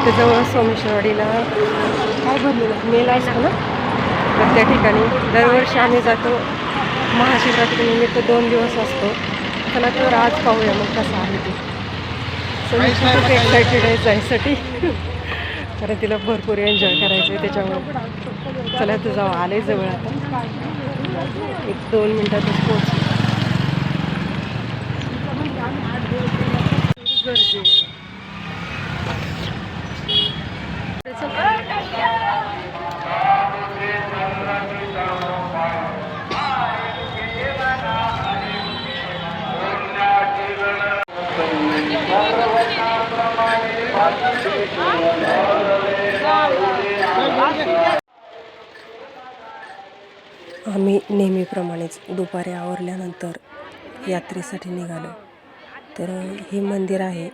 इथं जवळ सोमेश्वरवाडीला काय भरलेलं? मेला असतो ना? तर त्या ठिकाणी दरवर्षी आम्ही जातो. महाशिवरात्रीनिमित्त दोन दिवस असतो. चला तर आज पाहूया मग कसं आहे ते. सोमेश्वर खूप एक्सायटेड आहे जायसाठी. कारण तिला भरपूर एन्जॉय करायचं आहे त्याच्यामुळे. चला तर जाऊ. आले जवळ आता. एक दोन मिनटातच पोहोच. गर्दी आहे. आम्ही नेहमीप्रमाणेच दुपारी आवरल्यानंतर यात्रेसाठी निघालो. तर हे मंदिर आहे.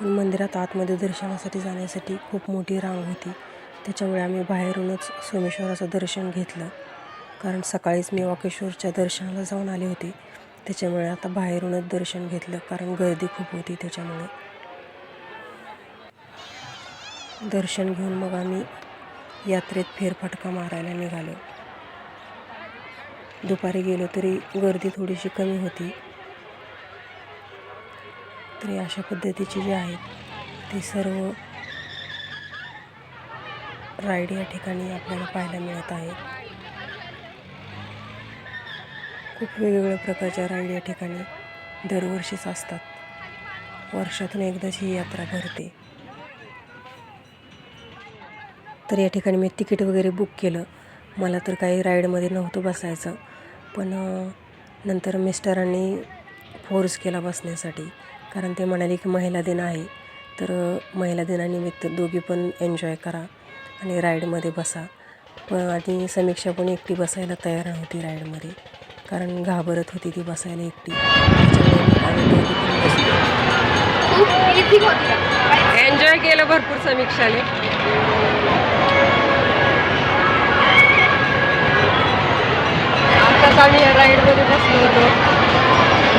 पण मंदिरात आतमध्ये दर्शनासाठी जाण्यासाठी खूप मोठी रांग होती. त्याच्यामुळे आम्ही बाहेरूनच सोमेश्वराचं दर्शन घेतलं. कारण सकाळीच मी वाकेश्वरच्या दर्शनाला जाऊन आले होते. त्याच्यामुळे आता बाहेरूनच दर्शन घेतलं. कारण गर्दी खूप होती त्याच्यामुळे. दर्शन घेऊन मग आम्ही यात्रेत फेरफटका मारायला निघालो. दुपारी गेलो तरी गर्दी थोडीशी कमी होती. तरी अशा पद्धतीची जी आहेत ती सर्व राईड या ठिकाणी आपल्याला पाहायला मिळत आहेत खूप वेगवेगळ्या प्रकारच्या राईड या ठिकाणी दरवर्षीच असतात. वर्षातून एकदाच ही यात्रा भरते. तर या ठिकाणी मी तिकीट वगैरे बुक केलं. मला तर काही राईडमध्ये नव्हतं बसायचं. पण नंतर मिस्टरांनी फोर्स केला बसण्यासाठी. कारण ते म्हणाले की महिला दिन आहे. तर महिला दिनानिमित्त दोघी पण एन्जॉय करा आणि राईडमध्ये बसा. पण आणि समीक्षा पण एकटी बसायला तयार नव्हती राईडमध्ये. कारण घाबरत होती ती बसायला एकटी. एन्जॉय केलं भरपूर समीक्षाने. आताच आम्ही या राईडमध्ये बसलो होतो.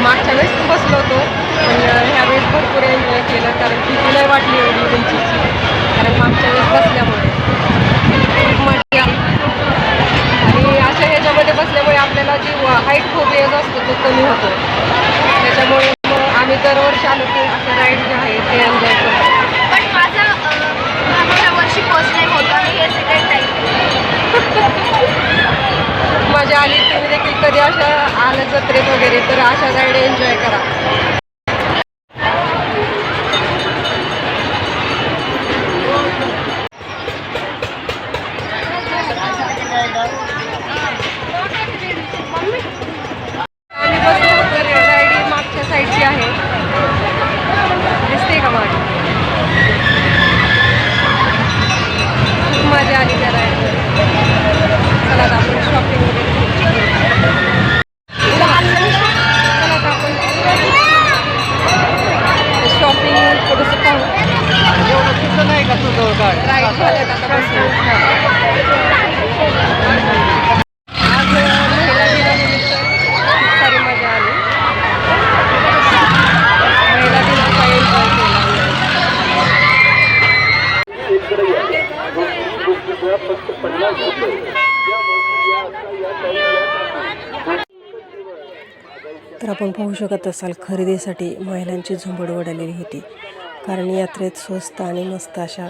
मागच्या वेळेस बसलो होतो पण ह्यावेळेस भरपूर एन्जॉय केलं कारण भीती नाही वाटली एवढी उंचीची कारण मागच्या वेळेस बसल्यामुळे. खूप मजा. आणि अशा ह्याच्यामध्ये बसल्यामुळे आपल्याला जी हाईट फोबिया जो असतो तो कमी होतो. त्याच्यामुळे मग आम्ही दरवर्षी आलो की अशा राईड जे आहे ते एन्जॉय करतो. पण माझा अं, मागच्या वर्षी फर्स्ट टाइम होता आणि हे सेकंड टाइम मजा आली कधी अशा आलं जत्रेत वगैरे तर अशा गाडी एन्जॉय करा. तर आपण पाहू शकत असाल खरेदीसाठी महिलांची झुंबड उडालेली होती. कारण यात्रेत स्वस्त आणि मस्त अशा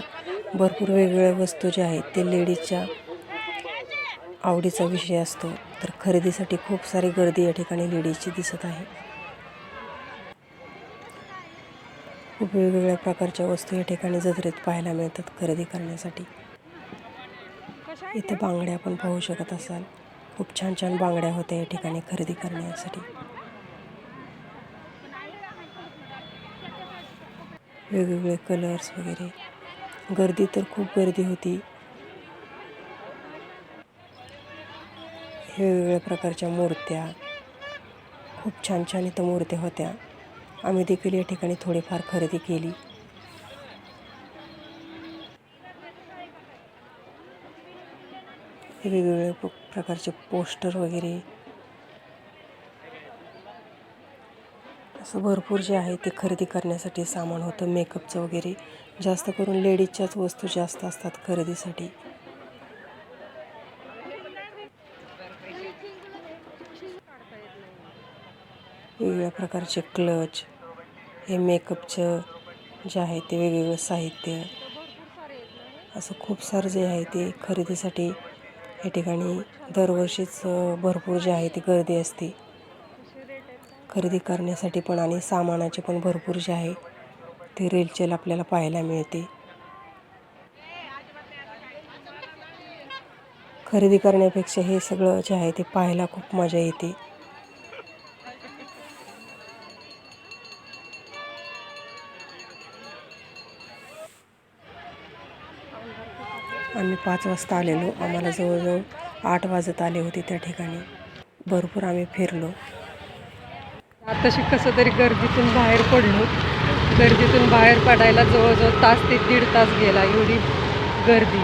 भरपूर वेगवेगळ्या वस्तू ज्या आहेत ते लेडीजच्या आवडीचा विषय असतो. तर खरेदीसाठी खूप सारी गर्दी या ठिकाणी लेडीजची दिसत आहे. खूप वेगवेगळ्या प्रकारच्या वस्तू या ठिकाणी जत्रेत पाहायला मिळतात खरेदी करण्यासाठी. इथे बांगड्या आपण पाहू शकत असाल. खूप छान छान बांगड्या होत्या या ठिकाणी खरेदी करण्यासाठी. वेगवेगळे कलर्स वगैरे. गर्दी तर खूप गर्दी होती. वेगवेगळ्या प्रकारच्या मूर्त्या. खूप छान छान इथं मूर्त्या होत्या. आम्ही देखील या ठिकाणी थोडीफार खरेदी केली. वेगवेगळ्या प्रकारचे पोस्टर वगैरे. असं भरपूर जे आहे ते खरेदी करण्यासाठी सामान होतं मेकअपचं वगैरे. जास्त करून लेडीजच्याच वस्तू जास्त असतात खरेदीसाठी. वेगवेगळ्या प्रकारचे क्लच हे मेकअपचं जे आहे ते वेगवेगळं साहित्य. असं खूप सारं जे आहे ते खरेदीसाठी या ठिकाणी दरवर्षीच भरपूर जे आहे ती गर्दी असते. खरेदी करण्यासाठी पण आणि सामानाचे पण भरपूर जे आहे ते रेलचेल आपल्याला पाहायला मिळते. खरेदी करण्यापेक्षा हे सगळं जे आहे ते पाहायला खूप मजा येते. आम्ही पाच वाजता आलेलो. आम्हाला जवळजवळ आठ वाजत आले होते त्या ठिकाणी. भरपूर आम्ही फिरलो. आताशी कसं तरी गर्दीतून बाहेर पडलो. गर्दीतून बाहेर पडायला जवळजवळ तास ते दीड तास गेला एवढी गर्दी.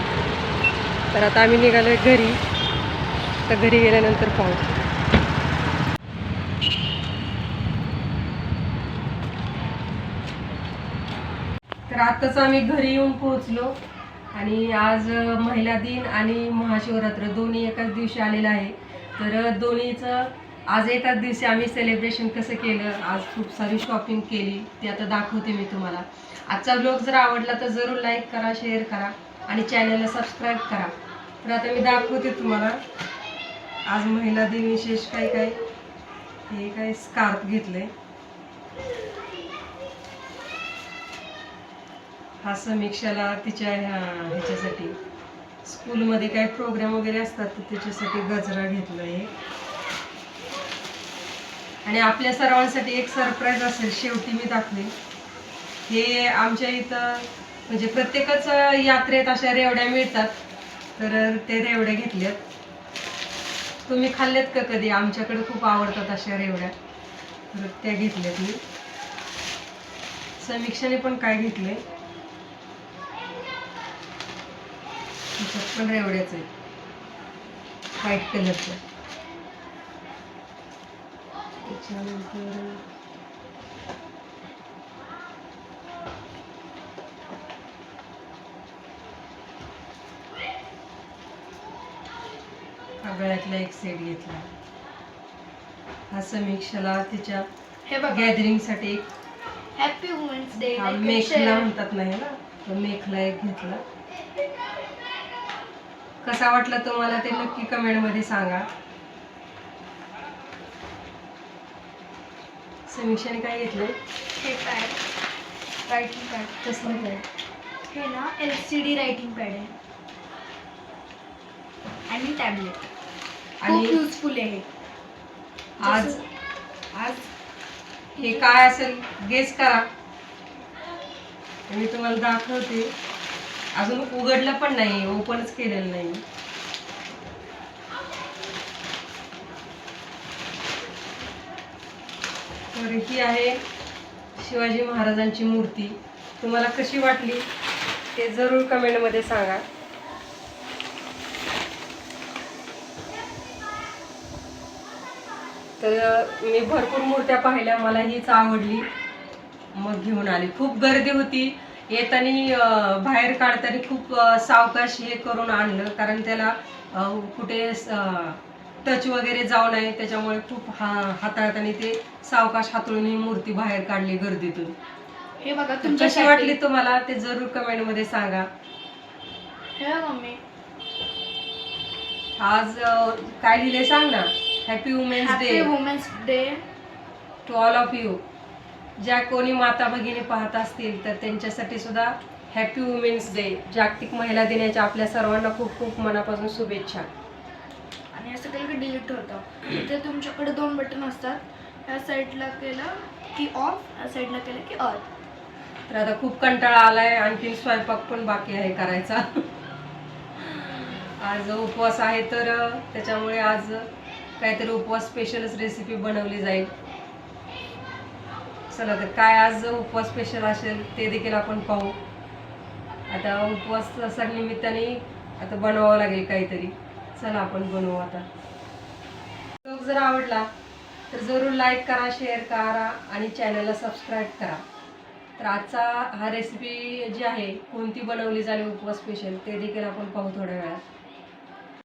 तर आता आम्ही निघालो घरी. तर घरी गेल्यानंतर पाहू. तर आत्ताच आम्ही घरी येऊन पोहोचलो आणि आज महिला दिन आणि महाशिवरात्र दोन्ही एकाच दिवशी आलेलं आहे. तर दोन्हीचं आज एकाच दिवशी आम्ही सेलिब्रेशन कसं केलं? आज खूप सारी शॉपिंग केली. ते आता दाखवते मी तुम्हाला. आजचा ब्लॉग जर आवडला तर जरूर लाईक करा शेअर करा आणि चॅनलला सबस्क्राईब करा. तर आता मी दाखवते तुम्हाला. आज महिला दिन विशेष काय काय? हे काय स्कार्फ घेतलंय. हा समीक्षाला तिच्या ह्याच्यासाठी. स्कूलमध्ये काही प्रोग्राम वगैरे असतात तर त्याच्यासाठी गजरा घेतला आहे आणि आपल्या सर्वांसाठी एक सरप्राईज असेल शेवटी मी दाखवेन. हे आमच्या इथं म्हणजे प्रत्येकच यात्रेत अशा रेवड्या मिळतात. तर ते रेवड्या घेतल्यात. तुम्ही खाल्ल्यात का कधी? आमच्याकडे खूप आवडतात अशा रेवड्या. तर त्या घेतल्यात मी. समीक्षाने पण काय घेतले पण रेवड्याच आहे व्हाईट कलरचं त्याच्यानंतर गळ्यातला एक सेट घेतला. हा समीक्षाला तिच्या हे बघा. गॅदरिंगसाठी एक हॅपी वुमेन्स डे हा मेखला म्हणतात नाही ना तो मेखला एक घेतला. कसा वाटला तुम्हाला ते नक्की कमेंटमध्ये सांगा. समीक्षाने काय घेतलंय? हे पॅड रायटिंग पॅड कसलं काय हे ना L C D writing pad आहे. आणि टॅबलेट आणि युजफुल आहे हे. आज जसं- आज हे काय असेल गेस करा. मी तुम्हाला दाखवते. अजून उघडलं पण नाही ओपनच केलेलं नाही तर ही आहे शिवाजी महाराजांची मूर्ती. तुम्हाला कशी वाटली ते जरूर कमेंटमध्ये सांगा. तर मी भरपूर मूर्त्या पाहिल्या मला हीच आवडली. मग घेऊन आली. खूप गर्दी होती. येताना बाहेर काढताना खूप सावकाश हे करून आणलं. कारण त्याला कुठे टच वगैरे जाऊ नये त्याच्यामुळे खूप हा हाताळताना ते सावकाश हातळून ही मूर्ती बाहेर काढली गर्दीतून. हे बघा तुमच्या कशी वाटली तुम्हाला ते जरूर कमेंटमध्ये सांगा. हे बघा मम्मी. आज अं, काय लिहिले सांग ना. Happy women's happy day women's day to all of you ज्या कोणी माता भगिनी पाहत असतील तर त्यांच्यासाठी सुद्धा हॅपी वुमेन्स डे जागतिक महिला दिनाच्या आपल्या सर्वांना खूप खूप मनापासून शुभेच्छा. हे असं डिलीट होतं. इथे तुमच्याकडे दोन बटन असतात. या साईडला केलं की ऑफ या साईडला केलं की ऑन तर आता खूप कंटाळा आलाय. आणखीन स्वयंपाक पण बाकी आहे करायचा. आज उपवास आहे तर त्याच्यामुळे आज काहीतरी उपवास स्पेशलच रेसिपी बनवली जाईल. चला तर काय आज उपवास स्पेशल असेल ते देखील आपण पाहू. आता उपवास निमित्ताने आता बनवावं लागेल काहीतरी. चला आपण बनवू आता. ब्लॉग जर आवडला तर जरूर लाईक करा शेअर करा आणि चॅनलला सबस्क्राईब करा. तर आजचा हा रेसिपी जी आहे कोणती बनवली झाली उपवास स्पेशल ते देखील आपण पाहू थोड्या वेळात.